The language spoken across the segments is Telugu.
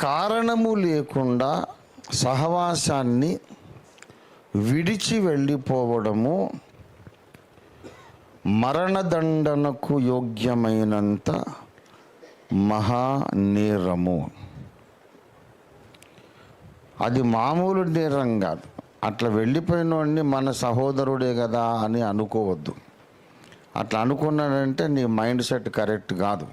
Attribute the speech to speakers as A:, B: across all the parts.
A: కారణము లేకుండా సహవాసాన్ని విడిచి వెళ్ళిపోవడము మరణదండనకు యోగ్యమైనంత మహానేరము అది మామూలు నేరం కాదు. అట్లా వెళ్ళిపోయిన వాడిని మన సహోదరుడే కదా అని అనుకోవద్దు. అట్లా అనుకున్నాడంటే నీ మైండ్ సెట్ కరెక్ట్ కాదు.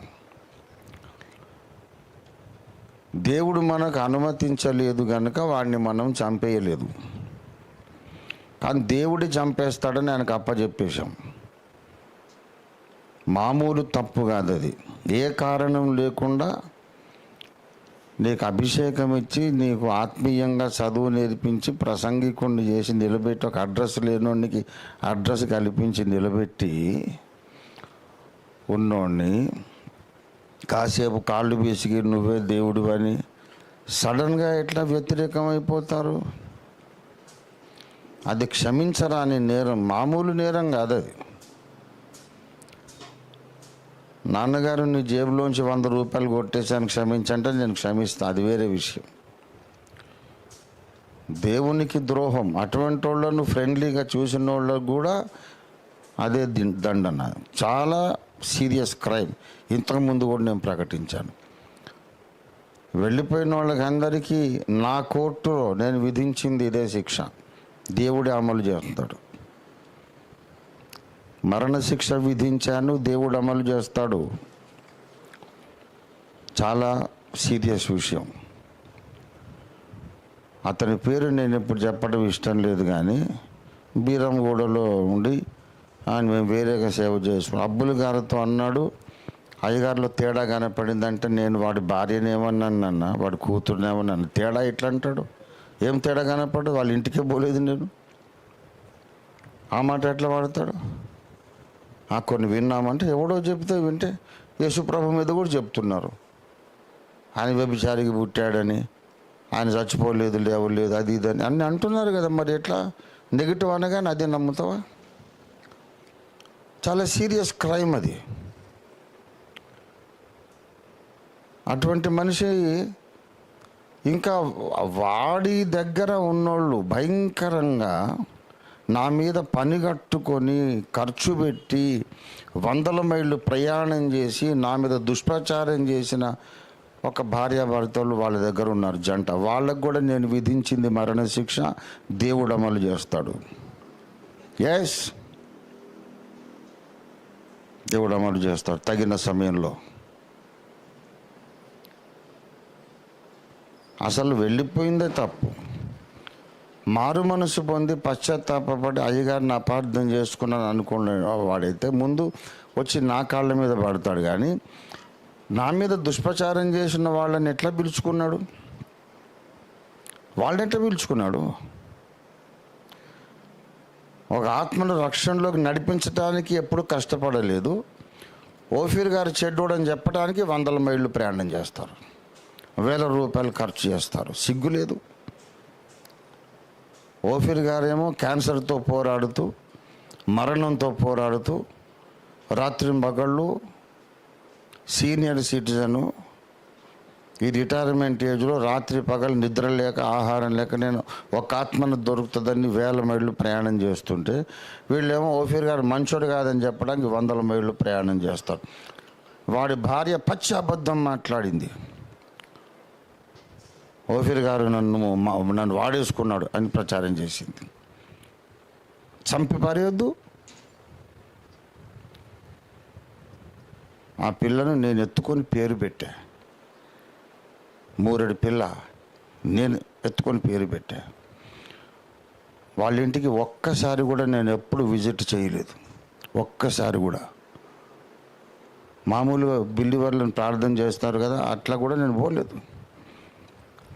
A: దేవుడు మనకు అనుమతించలేదు కనుక వాడిని మనం చంపేయలేదు. కానీ దేవుడి చంపేస్తాడని ఆయనకు అప్పచెప్పేశాం మామూలు తప్పు కాదు అది. ఏ కారణం లేకుండా నీకు అభిషేకం ఇచ్చి నీకు ఆత్మీయంగా చదువు నేర్పించి ప్రసంగికుని చేసి నిలబెట్టి ఒక అడ్రస్ లేనోడికి అడ్రస్ కల్పించి నిలబెట్టి ఉన్నోడిని కాసేపు కాళ్ళు బీసిగి నువ్వే దేవుడు అని సడన్గా ఎట్లా వ్యతిరేకం అయిపోతారు అది క్షమించరాని నేరం మామూలు నేరం కాదు అది. నాన్నగారు నీ జేబులోంచి వంద రూపాయలు కొట్టేసాను క్షమించంటే నేను క్షమిస్తాను అది వేరే విషయం. దేవునికి ద్రోహం అటువంటి వాళ్ళను ఫ్రెండ్లీగా చూసిన వాళ్ళకు కూడా అదే దండన. చాలా సీరియస్ క్రైమ్. ఇంతకుముందు కూడా నేను ప్రకటించాను. వెళ్ళిపోయిన వాళ్ళకి అందరికీ నా కోర్టులో నేను విధించింది ఇదే శిక్ష. దేవుడే అమలు చేస్తాడు. మరణశిక్ష విధించాను దేవుడు అమలు చేస్తాడు. చాలా సీరియస్ విషయం. అతని పేరు నేను ఇప్పుడు చెప్పడం ఇష్టం లేదు కానీ బీరంగూడలో ఉండి ఆయన మేము వేరేగా సేవ చేసుకున్నాం. అబ్బుల గారితో అన్నాడు అయ్యగారిలో తేడా కనపడిందంటే నేను వాడి భార్యనేమన్నానన్న వాడి కూతురునేమన్నాను తేడా ఎట్లా అంటాడు ఏం తేడా కనపడు వాళ్ళ ఇంటికే పోలేదు నేను. ఆ మాట ఎట్లా వాడతాడు? ఆ కొన్ని విన్నామంటే ఎవడో చెప్తే వింటే యేసుప్రభు మీద కూడా చెప్తున్నారు. ఆయన వ్యభిచారికి పుట్టాడని ఆయన చచ్చిపోలేదు లేవలేదు అది ఇది అని. అన్నీ అంటున్నారు కదా మరి ఎట్లా? నెగిటివ్ అనగానే అదే నమ్ముతావా? చాలా సీరియస్ క్రైమ్ అది. అటువంటి మనిషి ఇంకా వాడి దగ్గర ఉన్నోళ్ళు భయంకరంగా నా మీద పని కట్టుకొని ఖర్చు పెట్టి వందల మైళ్ళు ప్రయాణం చేసి నా మీద దుష్ప్రచారం చేసిన ఒక భార్యాభర్తలు వాళ్ళ దగ్గర ఉన్నారు జంట. వాళ్ళకు కూడా నేను విధించింది మరణశిక్ష దేవుడు అమలు చేస్తాడు. ఎస్ దేవుడు అమలు చేస్తాడు తగిన సమయంలో. అసలు వెళ్ళిపోయిందే తప్పు. మారు మనసు పొంది పశ్చాత్తాపడి అయ్యగారిని అపార్థం చేసుకున్నాను అనుకున్న వాడైతే ముందు వచ్చి నా కాళ్ళ మీద పడతాడు కానీ నా మీద దుష్ప్రచారం చేసిన వాళ్ళని ఎట్లా పిలుచుకున్నాడు? వాళ్ళని ఎట్లా పిలుచుకున్నాడు? ఒక ఆత్మను రక్షణలోకి నడిపించడానికి ఎప్పుడు కష్టపడలేదు. ఓఫీర్ గారు చెడ్డోడని చెప్పడానికి వందల మైళ్ళు ప్రయాణం చేస్తారు. వేల రూపాయలు ఖర్చు చేస్తారు. సిగ్గు లేదు. ఓఫీర్ గారేమో క్యాన్సర్తో పోరాడుతూ మరణంతో పోరాడుతూ రాత్రి మగళ్ళు సీనియర్ సిటిజను ఈ రిటైర్మెంట్ ఏజ్లో రాత్రి పగలు నిద్ర లేక ఆహారం లేక నేను ఒక ఆత్మను దొరుకుతుందని వేల మైళ్ళు ప్రయాణం చేస్తుంటే వీళ్ళేమో ఓఫీర్ గారు మంచోడు కాదని చెప్పడానికి వందల మైళ్ళు ప్రయాణం చేస్తారు. వాడి భార్య పచ్చి అబద్ధం మాట్లాడింది. ఓఫీర్ గారు నన్ను నన్ను వాడేసుకున్నాడు అని ప్రచారం చేసింది. చంపి పారేయొద్దు. ఆ పిల్లను నేను ఎత్తుకొని పేరు పెట్టా. మూరెడు పిల్ల నేను ఎత్తుకొని పేరు పెట్టా. వాళ్ళ ఇంటికి ఒక్కసారి కూడా నేను ఎప్పుడు విజిట్ చేయలేదు. ఒక్కసారి కూడా. మామూలుగా బిల్లివర్లను ప్రార్థన చేస్తారు కదా అట్లా కూడా నేను పోలేదు.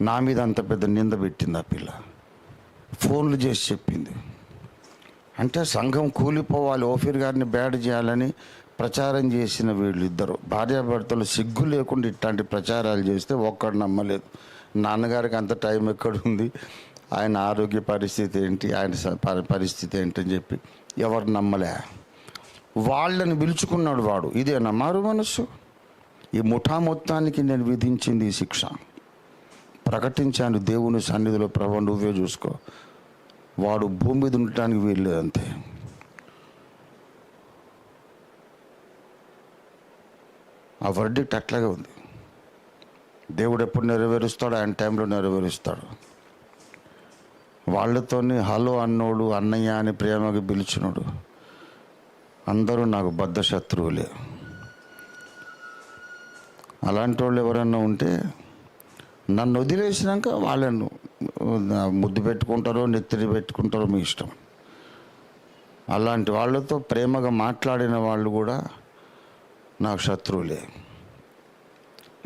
A: నా మీద అంత పెద్ద నింద పెట్టింది ఆ పిల్ల. ఫోన్లు చేసి చెప్పింది. అంటే సంఘం కూలిపోవాలి ఓఫీర్ గారిని బ్యాడ్ చేయాలని ప్రచారం చేసిన వీళ్ళిద్దరు. భార్యాభర్తలు సిగ్గు లేకుండా ఇట్లాంటి ప్రచారాలు చేస్తే ఒక్కడు నమ్మలేదు. నాన్నగారికి అంత టైం ఎక్కడుంది? ఆయన ఆరోగ్య పరిస్థితి ఏంటి? ఆయన స- పరి- పరిస్థితి ఏంటని చెప్పి ఎవరు నమ్మలే? వాళ్ళని పిలుచుకున్నాడు వాడు. ఇదేనా మారు మనస్సు? ఈ ముఠా మొత్తానికి నేను విధించింది ఈ శిక్ష. ప్రకటించాను దేవుని సన్నిధిలో. ప్రభు నువ్వే చూసుకో. వాడు భూమి మీద ఉండటానికి వీల్లేదు ఆ వర్డిక్ట్ అట్లాగే ఉంది. దేవుడు ఎప్పుడు నెరవేరుస్తాడు ఆయన టైంలో నెరవేరుస్తాడు. వాళ్ళతోనే హలో అన్నోడు అన్నయ్య అని ప్రేమగా పిలిచినోడు. అందరూ నాకు బద్ధ శత్రువులే. అలాంటి వాళ్ళు ఎవరన్నా ఉంటే నన్ను వదిలేసినాక వాళ్ళను ముద్దు పెట్టుకుంటారో నెత్తిరి పెట్టుకుంటారో మీ ఇష్టం. అలాంటి వాళ్ళతో ప్రేమగా మాట్లాడిన వాళ్ళు కూడా నాకు శత్రువులే.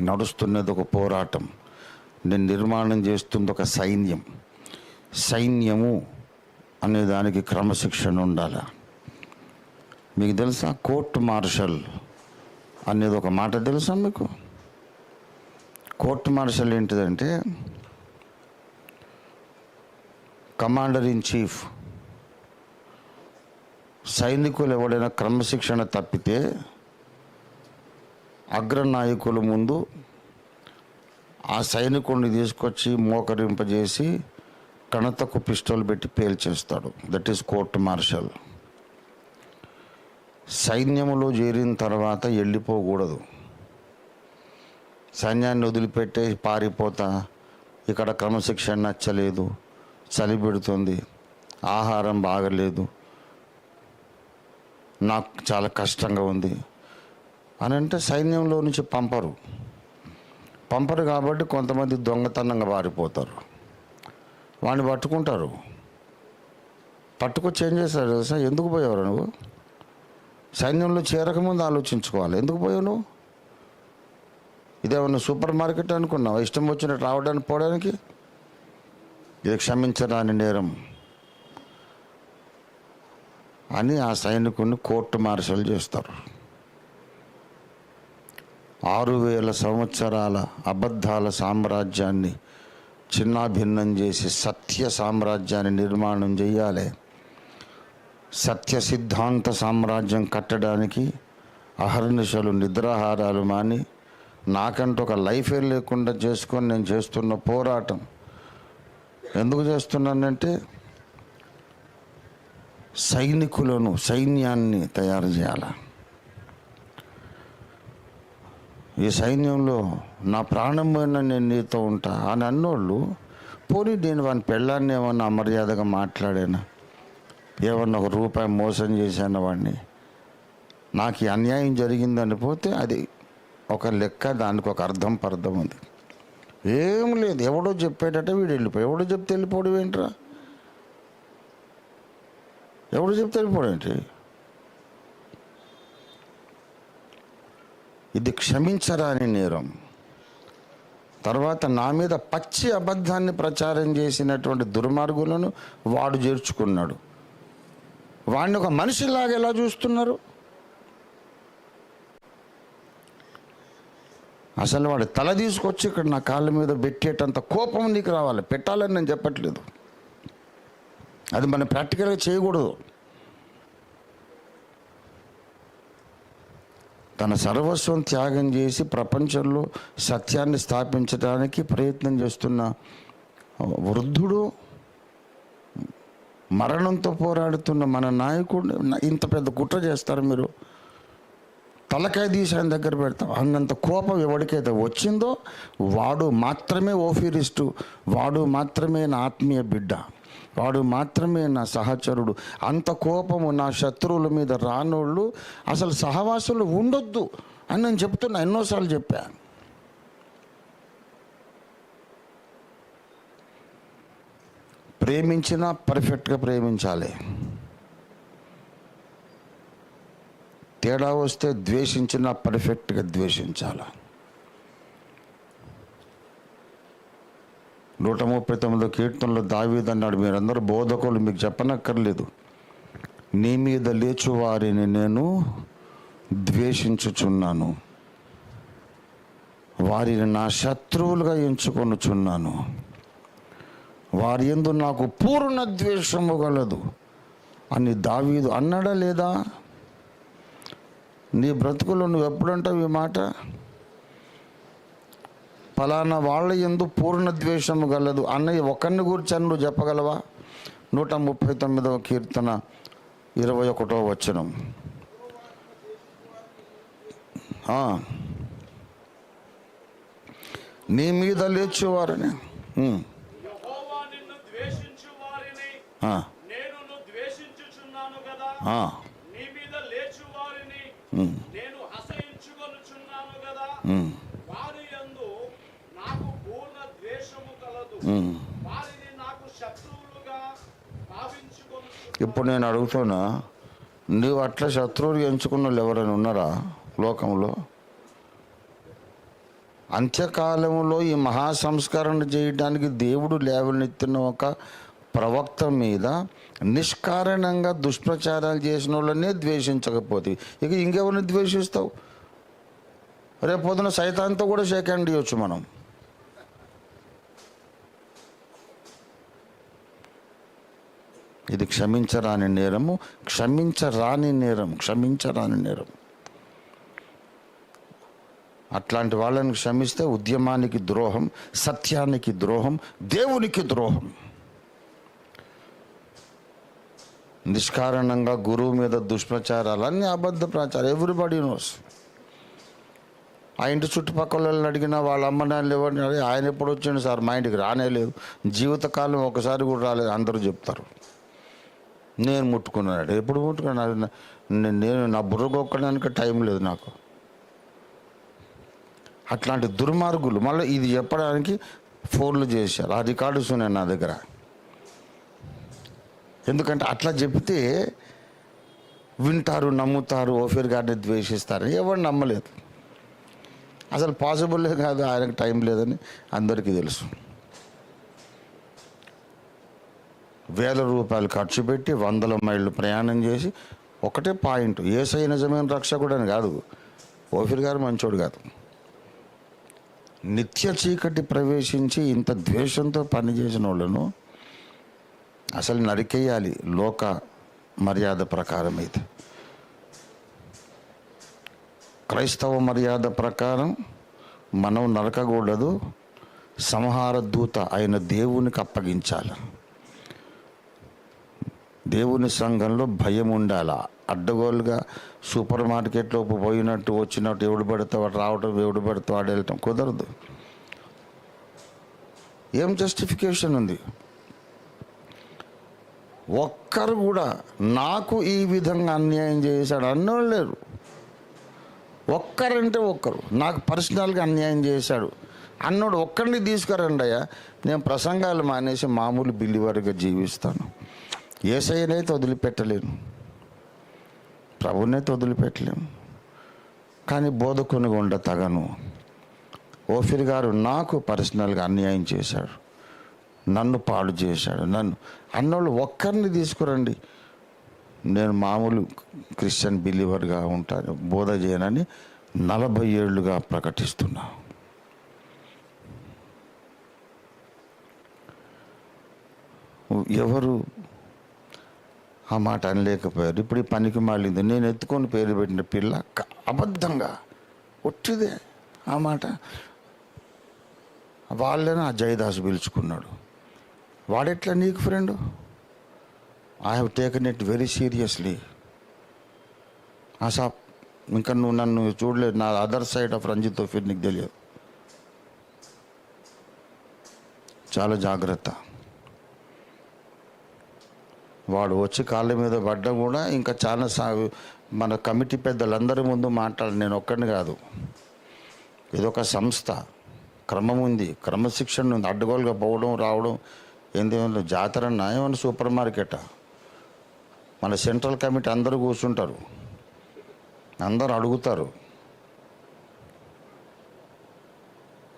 A: నడుస్తున్నది ఒక పోరాటం. నేను నిర్మాణం చేస్తుంది ఒక సైన్యం. సైన్యము అనే దానికి క్రమశిక్షణ ఉండాలి. మీకు తెలుసా? కోర్ట్ మార్షల్ అనేది ఒక మాట తెలుసా మీకు? కోర్ట్ మార్షల్ ఏంటిదంటే కమాండర్ ఇన్ చీఫ్ సైనికులు ఎవడైనా క్రమశిక్షణ తప్పితే అగ్రనాయకుల ముందు ఆ సైనికుడిని తీసుకొచ్చి మోకరింపజేసి కణతకు పిస్టల్ పెట్టి పేల్చేస్తాడు. దట్ ఈస్ కోర్ట్ మార్షల్ సైన్యములో చేరిన తర్వాత వెళ్ళిపోకూడదు సైన్యాన్ని వదిలిపెట్టే పారిపోతా ఇక్కడ క్రమశిక్షణ నచ్చలేదు చలి పెడుతుంది ఆహారం బాగలేదు నాకు చాలా కష్టంగా ఉంది. అని అంటే సైన్యంలో నుంచి పంపరు. పంపరు కాబట్టి కొంతమంది దొంగతనంగా పారిపోతారు వాడిని పట్టుకుంటారు. పట్టుకొచ్చి ఏం చేస్తారు తెలుసా? ఎందుకు పోయావు నువ్వు? సైన్యంలో చేరకముందు ఆలోచించుకోవాలి. ఎందుకు పోయావు నువ్వు? ఇదేమన్నా సూపర్ మార్కెట్ అనుకున్నావు? ఇష్టం వచ్చినట్టు రావడానికి పోవడానికి? ఇది క్షమించరాని నేరం. అని ఆ సైనికుడిని కోర్టు మార్షల్ చేస్తారు. ఆరు వేల సంవత్సరాల అబద్ధాల సామ్రాజ్యాన్ని చిన్నాభిన్నం చేసి సత్య సామ్రాజ్యాన్ని నిర్మాణం చేయాలి. సత్య సిద్ధాంత సామ్రాజ్యం కట్టడానికి అహర్నిశలు నిద్రాహారాలు మాని నాకంటూ ఒక లైఫే లేకుండా చేసుకొని నేను చేస్తున్న పోరాటం. ఎందుకు చేస్తున్నానంటే సైనికులను సైన్యాన్ని తయారు చేయాలి? ఈ సైన్యంలో నా ప్రాణం పోయిన నేను నీతో ఉంటా అని అన్నోళ్ళు పోనీ నేను వాని పెళ్ళాన్ని ఏమన్నా అమర్యాదగా మాట్లాడాను? ఏమన్నా ఒక రూపాయి మోసం చేశాను వాడిని నాకు అన్యాయం జరిగిందని పోతే అది ఒక లెక్క దానికి ఒక అర్థం పర్థం ఉంది ఏం లేదు ఎవడో చెప్పేటట్టే వీడు వెళ్ళిపోయి ఎవడో చెప్తే వెళ్ళిపోవడం ఏంట్రా? ఎవడు చెప్తే వెళ్ళిపోవడం ఏంటి? ఇది క్షమించరాని నేరం. తర్వాత నా మీద పచ్చి అబద్ధాన్ని ప్రచారం చేసినటువంటి దుర్మార్గులను వాడు చేర్చుకున్నాడు వాడిని ఒక మనిషిలాగా ఎలా చూస్తున్నారు? అసలు వాడు తల తీసుకొచ్చి ఇక్కడ నా కాళ్ళ మీద పెట్టేటంత కోపం నీకు రావాలి? పెట్టాలని నేను చెప్పట్లేదు. అది మనం ప్రాక్టికల్గా చేయకూడదు. తన సర్వస్వం త్యాగం చేసి ప్రపంచంలో సత్యాన్ని స్థాపించడానికి ప్రయత్నం చేస్తున్న వృద్ధుడు మరణంతో పోరాడుతున్న మన నాయకుడు ఇంత పెద్ద కుట్ర చేస్తారు మీరు. తలకాయ తీసి ఆయన దగ్గర పెడతాం అన్నంత కోపం ఎవరికైతే వచ్చిందో వాడు మాత్రమే ఓఫీరిస్టు వాడు మాత్రమే నా ఆత్మీయ బిడ్డ. వాడు మాత్రమే నా సహచరుడు. అంత కోపము నా శత్రువుల మీద రానోళ్ళు అసలు సహవాసులు ఉండొద్దు అని నేను చెప్తున్నా. ఎన్నోసార్లు చెప్పా. ప్రేమించినా పర్ఫెక్ట్గా ప్రేమించాలి. తేడా వస్తే ద్వేషించినా పర్ఫెక్ట్గా ద్వేషించాలి. నూట ముప్పై తొమ్మిదో కీర్తనలో దావీదన్నాడు మీరందరూ బోధకులు మీకు చెప్పనక్కర్లేదు. నీ మీద లేచు వారిని నేను ద్వేషించుచున్నాను. వారిని నా శత్రువులుగా ఎంచుకొనుచున్నాను. వారి ఎందు నాకు పూర్ణ ద్వేషము గలదు. అని దావీదు అన్నాడా లేదా? నీ బ్రతుకులో నువ్వు ఎప్పుడంటావు ఈ మాట? ఫలానా వాళ్ళ ఎందు పూర్ణ ద్వేషము గలదు అన్నయ్య ఒకరిని కూర్చొని నువ్వు చెప్పగలవా? నూట ముప్పై తొమ్మిదవ కీర్తన ఇరవై ఒకటో వచనం. నీ మీద లేచేవారని.
B: నేను ద్వేషించుచున్నాను కదా
A: ఆ.
B: నీ మీద లేచు వారిని
A: ఉమ్.
B: నేను అసహించుకొనుచున్నాను కదా
A: ఉమ్.
B: వారి యందు నాకు పూర్ణ ద్వేషము కలదు
A: ఉమ్.
B: వారిని నాకు శత్రువులుగా భావించుకొనుచు
A: ఇప్పుడు నేను అడుగుతున్నా నువ్వు అట్లా శత్రువులు ఎంచుకున్న వాళ్ళు ఎవరైనా ఉన్నారా లోకంలో? అంత్యకాలంలో ఈ మహా సంస్కరణ చేయడానికి దేవుడు లేవనెత్తిన ఒక ప్రవక్త మీద నిష్కారణంగా దుష్ప్రచారాలు చేసిన వాళ్ళనే ద్వేషించకపోతే ఇక ఇంకెవరిని ద్వేషిస్తావు? రేపు పొద్దున సైతాంతో కూడా షేక్ హ్యాండ్ ఇవ్వచ్చు మనం. ఇది క్షమించరాని నేరము క్షమించరాని నేరం క్షమించరాని నేరం. అట్లాంటి వాళ్ళని క్షమిస్తే ఉద్యమానికి ద్రోహం సత్యానికి ద్రోహం దేవునికి ద్రోహం. నిష్కారణంగా గురువు మీద దుష్ప్రచారాలు అన్ని అబద్ధ ప్రచారం ఎవ్రీబడి నోస్ ఆ ఇంటి చుట్టుపక్కల వాళ్ళని అడిగినా వాళ్ళ అమ్మ నాన్నలు ఎవరిని ఆయన ఎప్పుడు వచ్చాడు సార్? మా ఇంటికి రానే లేదు. జీవితకాలం ఒకసారి కూడా రాలేదు అందరూ చెప్తారు. నేను ముట్టుకున్నాడు ఎప్పుడు ముట్టుకున్నాను నేను నా బుర్రగొక్కడానికి టైం లేదు నాకు. అట్లాంటి దుర్మార్గులు. మళ్ళీ ఇది చెప్పడానికి ఫోన్లు చేశారు. ఆ రికార్డుస్ ఉన్నాయి నా దగ్గర. ఎందుకంటే అట్లా చెప్తే వింటారు నమ్ముతారు ఓఫీర్ గారిని ద్వేషిస్తారు. ఎవరు నమ్మలేదు. అసలు పాసిబుల్లే కాదు ఆయనకు టైం లేదని అందరికీ తెలుసు. వేల రూపాయలు ఖర్చు పెట్టి వందల మైళ్ళు ప్రయాణం చేసి ఒకటే పాయింట్ ఏసై నిజమైన రక్షకుడు అని కాదు. ఓఫిర్ గారు మంచోడు కాదు. నిత్య చీకటి ప్రవేశించి ఇంత ద్వేషంతో పనిచేసిన వాళ్ళను అసలు నరికేయాలి లోక మర్యాద ప్రకారం అయితే. క్రైస్తవ మర్యాద ప్రకారం మనం నరకకూడదు సంహార దూత అయిన దేవునికి అప్పగించాలి. దేవుని సంఘంలో భయం ఉండాలా? అడ్డగోలుగా సూపర్ మార్కెట్లోపు పోయినట్టు వచ్చినట్టు ఎవడు పడితే వాడు రావటం ఎవడు పడితే వాడు వెళ్ళటం కుదరదు. ఏం జస్టిఫికేషన్ ఉంది? ఒక్కరు కూడా నాకు ఈ విధంగా అన్యాయం చేశాడు అన్నోళ్ళు లేరు. ఒక్కరంటే ఒక్కరు. నాకు పర్సనల్గా అన్యాయం చేశాడు. అన్నోడు ఒక్కరిని తీసుకురండి అయ్యా నేను ప్రసంగాలు మానేసి మామూలు బిల్లివారిగా జీవిస్తాను. ఏసయ్యనైతే వదిలిపెట్టలేను ప్రభునైతే వదిలిపెట్టలేము కానీ బోధకునిగా ఉండ తగను. ఓఫిర్ గారు నాకు పర్సనల్గా అన్యాయం చేశాడు. నన్ను పాడు చేశాడు. నన్ను అన్నోళ్ళు ఒక్కరిని తీసుకురండి. నేను మామూలు క్రిస్టియన్ బిలీవర్గా ఉంటాను. బోధ చేయనని నలభై ఏళ్ళుగా ప్రకటిస్తున్నా. ఎవరు ఆ మాట అనలేకపోయారు. ఇప్పుడు ఈ పనికి మాలింది. నేను ఎత్తుకొని పేరు పెట్టిన పిల్ల క- అబద్ధంగా ఒట్టిదే ఆ మాట. వాళ్ళని ఆ జయదాస్ పిలుచుకున్నాడు. వాడెట్లా నీకు friend? I have taken it very seriously Asha ఇంకా నువ్వు నన్ను చూడలేదు. నా అదర్ సైడ్ ఆఫ్ రంజిత్ తోఫీర్ నీకు తెలియదు. చాలా జాగ్రత్త. వాడు వచ్చి కాళ్ళ మీద పడ్డా కూడా ఇంకా చాలా సా మన కమిటీ పెద్దలందరి ముందు మాట్లాడి నేను ఒక్కడిని కాదు. ఇదొక సంస్థ. క్రమం ఉంది. క్రమశిక్షణ ఉంది. అడ్డగోలుగా పోవడం రావడం ఏంది జాతర ఏమన్నా సూపర్ మార్కెటా. మన సెంట్రల్ కమిటీ అందరూ కూర్చుంటారు. అందరూ అడుగుతారు.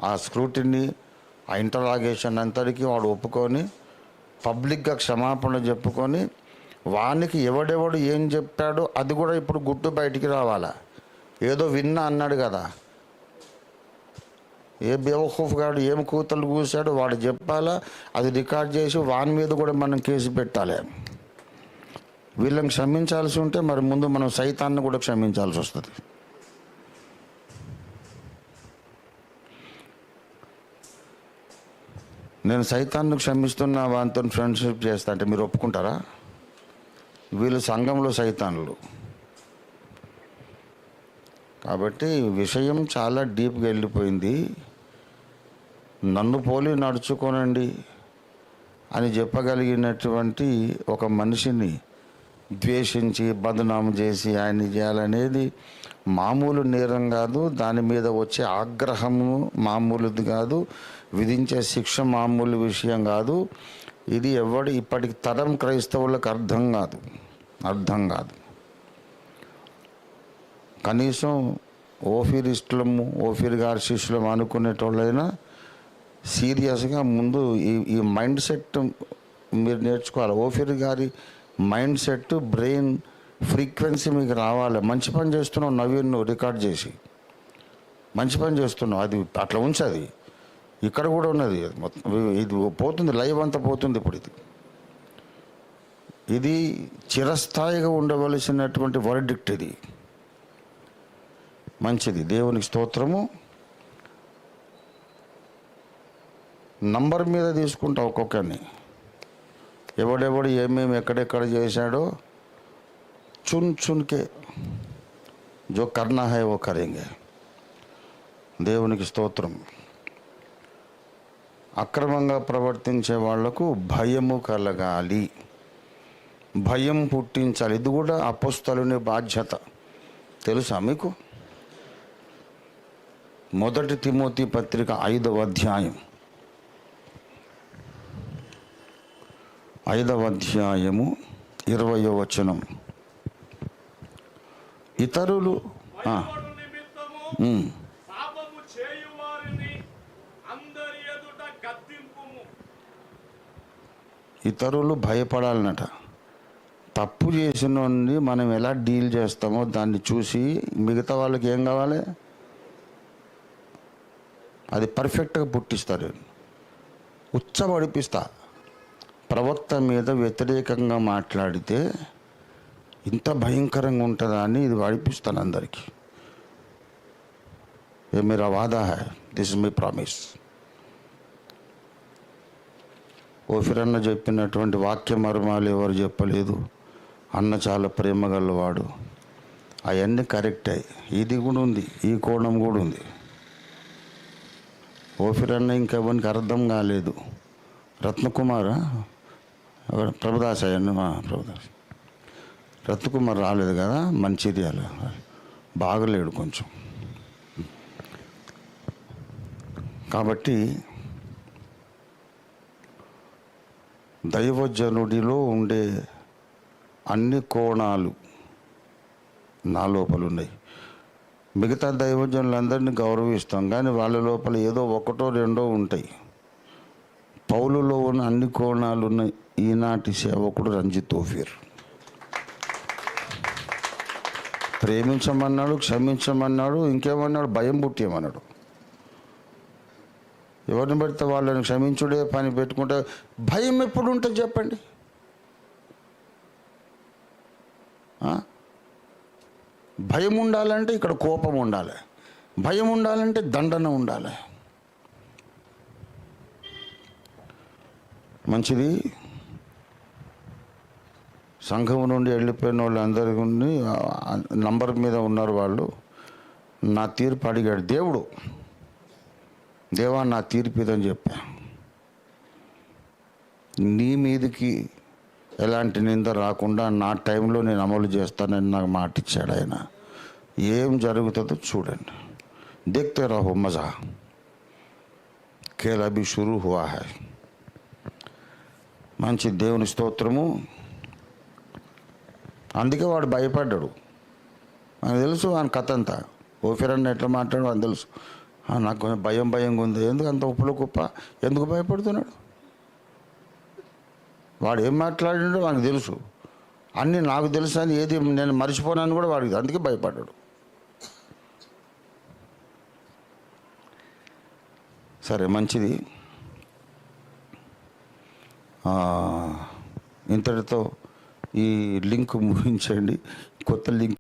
A: ఆ స్క్రూటిని ఆ ఇంటరాగేషన్ అంతటికీ వాడు ఒప్పుకొని పబ్లిక్గా క్షమాపణ చెప్పుకొని వానికి ఎవడెవడు ఏం చెప్పాడో అది కూడా ఇప్పుడు గుట్టు బయటికి రావాలా? ఏదో విన్నా అన్నాడు కదా. ఏ బేవకూఫ్ గాడు ఏం కూతలు కూసాడు వాడు చెప్పాలా? అది రికార్డ్ చేసి వాని మీద కూడా మనం కేసు పెట్టాలి. వీళ్ళని క్షమించాల్సి ఉంటే మరి ముందు మనం సైతాన్ని కూడా క్షమించాల్సి వస్తుంది. నేను సైతాన్ని క్షమిస్తున్న వానితో ఫ్రెండ్షిప్ చేస్తా అంటే మీరు ఒప్పుకుంటారా? వీళ్ళు సంఘంలో సైతాన్లు. కాబట్టి విషయం చాలా డీప్గా వెళ్ళిపోయింది. నన్ను పోలి నడుచుకోనండి అని చెప్పగలిగినటువంటి ఒక మనిషిని ద్వేషించి బదనాము చేసి ఆయన చేయాలనేది మామూలు నేరం కాదు. దాని మీద వచ్చే ఆగ్రహము మామూలుది కాదు. విధించే శిక్ష మామూలు విషయం కాదు. ఇది ఎవడు ఇప్పటికి తరం క్రైస్తవులకు అర్థం కాదు. అర్థం కాదు. కనీసం ఓఫీర్ ఓఫిర్ ఓఫీర్ గారి శిష్యులము అనుకునేటోళ్ళైనా సీరియస్గా ముందు ఈ ఈ మైండ్ సెట్ మీరు నేర్చుకోవాలి. ఓఫీర్ గారి మైండ్ సెట్ బ్రెయిన్ ఫ్రీక్వెన్సీ మీకు రావాలి. మంచి పని చేస్తున్నావు నవీన్ రికార్డ్ చేసి. మంచి పని చేస్తున్నావు. అది అట్లా ఉంచది. ఇక్కడ కూడా ఉన్నది. మొత్తం ఇది పోతుంది లైవ్ అంతా పోతుంది ఇప్పుడు ఇది. ఇది చిరస్థాయిగా ఉండవలసినటువంటి వర్డిక్ట్ ఇది. మంచిది. దేవునికి స్తోత్రము. నంబర్ మీద తీసుకుంటా ఒక్కొక్కరిని. ఎవడెవడు ఏమేమి ఎక్కడెక్కడ చేశాడో చున్ చున్కే. జో కర్ణ హై ఓ కరేంగే. దేవునికి స్తోత్రం. అక్రమంగా ప్రవర్తించే వాళ్ళకు భయము కలగాలి. భయం పుట్టించాలి. ఇది కూడా అపస్థలుని బాధ్యత. తెలుసా మీకు? మొదటి తిమోతి పత్రిక ఐదవ అధ్యాయం. ఐదవ అధ్యాయము ఇరవయో వచనం. ఇతరులు ఇతరులు భయపడాలన్నట. తప్పు చేసిన మనం ఎలా డీల్ చేస్తామో దాన్ని చూసి మిగతా వాళ్ళకి ఏం కావాలి? అది పర్ఫెక్ట్గా పుట్టిస్తారు. ఉచ్చబడిపిస్తా ప్రవక్త మీద వ్యతిరేకంగా మాట్లాడితే ఇంత భయంకరంగా ఉంటుందా అని ఇది వాడిపిస్తాను అందరికీ. ఏ మీరా వాదా హై? దిస్ ఇస్ మై ప్రామిస్ ఓఫిరన్న చెప్పినటువంటి వాక్య మర్మాలు ఎవరు చెప్పలేదు. అన్న చాలా ప్రేమ గలవాడు. అవన్నీ కరెక్టే ఇది కూడా ఉంది. ఈ కోణం కూడా ఉంది. ఓఫిరన్న ఇంకెవరికి అర్థం కాలేదు. రత్నకుమార్? ప్రభుదాస్ అయ్యండి మా ప్రభుదాస్. రత్నకుమార్ రాలేదు కదా? మంచిర్యాల బాగలేడు కొంచెం. కాబట్టి దైవజనుడిలో ఉండే అన్ని కోణాలు నా లోపల ఉన్నాయి మిగతా దైవజనులందరినీ గౌరవిస్తాం కానీ వాళ్ళ లోపల ఏదో ఒకటో రెండో ఉంటాయి. పౌలులో ఉన్న అన్ని కోణాలు ఉన్న ఈనాటి సేవకుడు రంజిత్ తోఫీర్. ప్రేమించమన్నాడు క్షమించమన్నాడు ఇంకేమన్నాడు? భయం పుట్టేయమన్నాడు ఎవరిని పెడితే వాళ్ళని క్షమించుడే పని పెట్టుకుంటే భయం ఎప్పుడు ఉంటుంది చెప్పండి. భయం ఉండాలంటే ఇక్కడ కోపం ఉండాలి. భయం ఉండాలంటే దండన ఉండాలి. మంచిది. సంఘం నుండి వెళ్ళిపోయిన వాళ్ళందరికీ నంబర్ మీద ఉన్నారు వాళ్ళు. నా తీర్పు అడిగాడు దేవుడు. దేవా నా తీర్పు ఇదని చెప్పా. నీ మీదకి ఎలాంటి నింద రాకుండా నా టైంలో నేను అమలు చేస్తానని నాకు మాట ఇచ్చాడు ఆయన. ఏం జరుగుతుందో చూడండి. దేఖతే రహో మజా. ఖేల్ అభి షురూ హువా హై. మంచి దేవుని స్తోత్రము. అందుకే వాడు భయపడ్డాడు. నాకు తెలుసు ఆయన కథ అంతా. ఓఫిరన్ ఎట్లా మాట్లాడు అని తెలుసు. నాకు కొంచెం భయం భయంగా ఉంది. ఎందుకు అంత ఉప్పులో కుప్ప? ఎందుకు భయపడుతున్నాడు? వాడు ఏం మాట్లాడినాడో వానికి తెలుసు. అన్నీ నాకు తెలుసు అని ఏది నేను మర్చిపోనని కూడా వాడికి అందుకే భయపడ్డాడు. సరే మంచిది. ఇంతటితో ఈ లింక్ ముగించండి. కొత్త లింక్